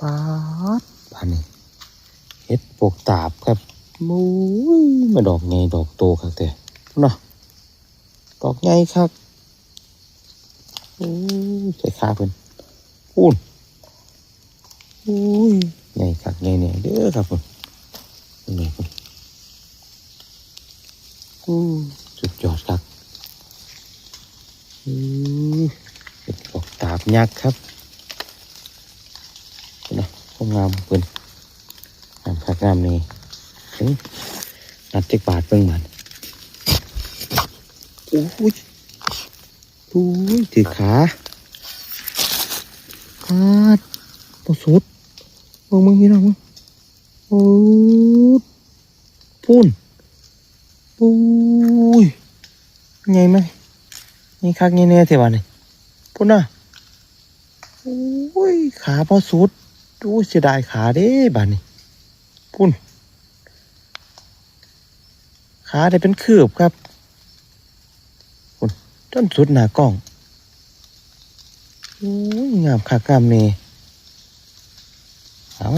ปาดบานนี้เฮ็ดปวกตาบครับมุ้ยมาดอกไงดอกโตครับแต่เนาะดอกไงครับโอ้ยใส่ขาเพิ่นพูนโอ้ยไงครับไงเนี่ยเด้อครับเพิ่นไงเพิ่นโอ้สุดยอดครับอือเป็นดอกตาบยักษ์ครับ นะก็งามเพิ่นงามคักงามนี่ถึงนัดจ็กบาทเพิ่งมันโอ้ยโอ้ยถือขาขาดปสุดมองมึงพี่น้องมึงโอ้ยพุ่นโอ้ยไงไหมนี่คักไงแน่เทวันนี่พุ่นน่ะโอ้ยขาพอสุด ดูเสียดายขาเด้บานนี้พุ่น ขาได้เป็นคืบครับพุ่นจนสุดหน้ากล้องโอ้ยงามขากงามเนเอา